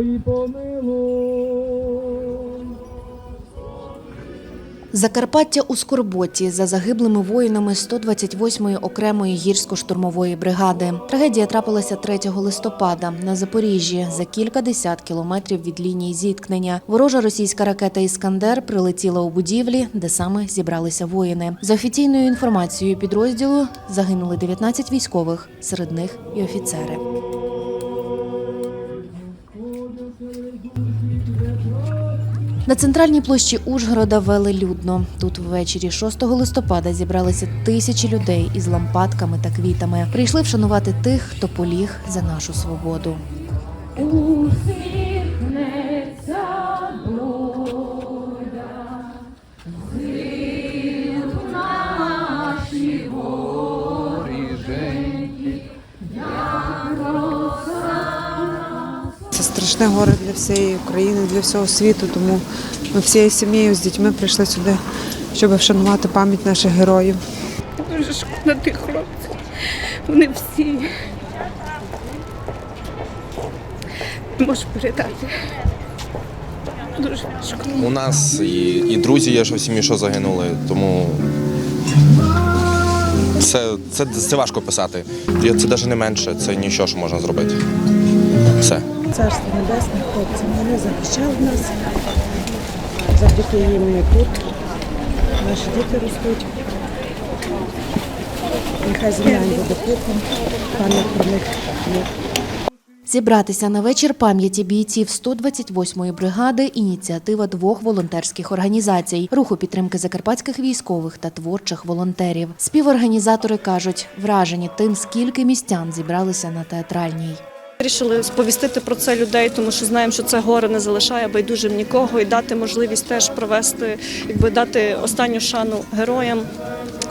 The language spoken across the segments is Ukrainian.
і помилуй. Закарпаття у скорботі за загиблими воїнами 128-ї окремої гірсько-штурмової бригади. Трагедія трапилася 3 листопада на Запоріжжі за кілька десят кілометрів від лінії зіткнення. Ворожа російська ракета Іскандер прилетіла у будівлі, де саме зібралися воїни. За офіційною інформацією підрозділу загинули 19 військових, серед них і офіцери. На центральній площі Ужгорода велелюдно. Тут ввечері 6 листопада зібралися тисячі людей із лампадками та квітами. Прийшли вшанувати тих, хто поліг за нашу свободу. Страшне горе для всієї України, для всього світу. Тому ми всією сім'єю з дітьми прийшли сюди, щоб вшанувати пам'ять наших героїв. Дуже шкода тих хлопців. Вони всі. Не можу передати. Дуже шкода. У нас і, і друзі є, що в сім'ї, що загинули, тому це, це, це важко писати. Це навіть не менше, це нічого, що можна зробити. Все. Царство Небесне, хлопці, вони захищали нас. Завдяки їм ми тут. Наші діти ростуть. Нехай земля буде пухом, пам'ять про них є. Зібратися на вечір пам'яті бійців 128-ї бригади – ініціатива двох волонтерських організацій – руху підтримки закарпатських військових та творчих волонтерів. Співорганізатори кажуть, вражені тим, скільки містян зібралися на театральній. Вирішили сповістити про це людей, тому що знаємо, що це горе не залишає байдужим нікого, і дати можливість теж провести, якби дати останню шану героям.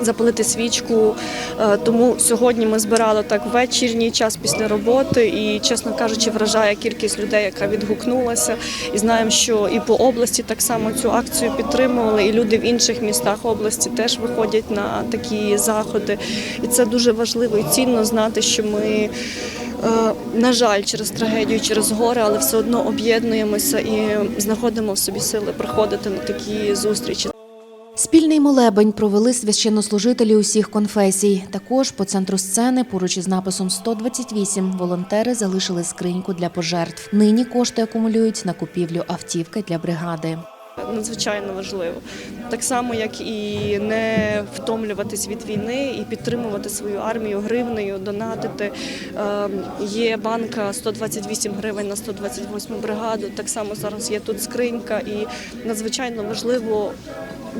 Запалити свічку, Е, тому сьогодні ми збирали так вечірній час після роботи, і чесно кажучи, вражає кількість людей, яка відгукнулася. І знаємо, що і по області так само цю акцію підтримували, і люди в інших містах області теж виходять на такі заходи. І це дуже важливо і цінно знати, що ми. Е, На жаль, через трагедію, через горе, але все одно об'єднуємося і знаходимо в собі сили приходити на такі зустрічі. Спільний молебень провели священнослужителі усіх конфесій. Також по центру сцени, поруч із написом 128, волонтери залишили скриньку для пожертв. Нині кошти акумулюють на купівлю автівки для бригади. Надзвичайно важливо. Так само, як і не втомлюватись від війни і підтримувати свою армію гривнею, донатити. Ем, Є банка 128 гривень на 128 бригаду. Так само зараз є тут скринька, і надзвичайно важливо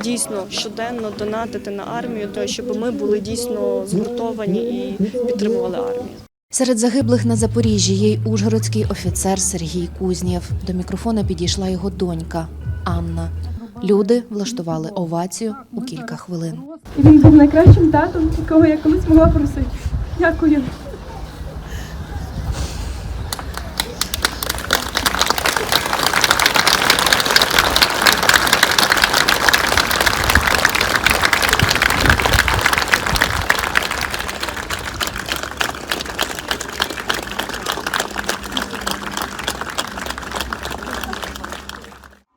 дійсно щоденно донатити на армію, то щоб ми були дійсно згуртовані і підтримували армію. Серед загиблих на Запоріжжі є й ужгородський офіцер Сергій Кузнєв. До мікрофона підійшла його донька Анна. Люди влаштували овацію у кілька хвилин. Він був найкращим татом, якого я колись могла просити. Дякую.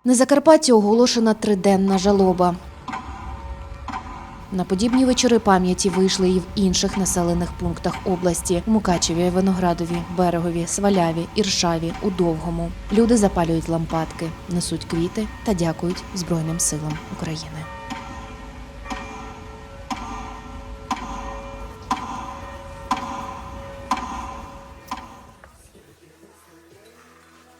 На Закарпатті оголошена триденна жалоба. На подібні вечори пам'яті вийшли і в інших населених пунктах області у Мукачеві, Виноградові, Берегові, Сваляві, Іршаві, у Довгому. Люди запалюють лампадки, несуть квіти та дякують Збройним силам України.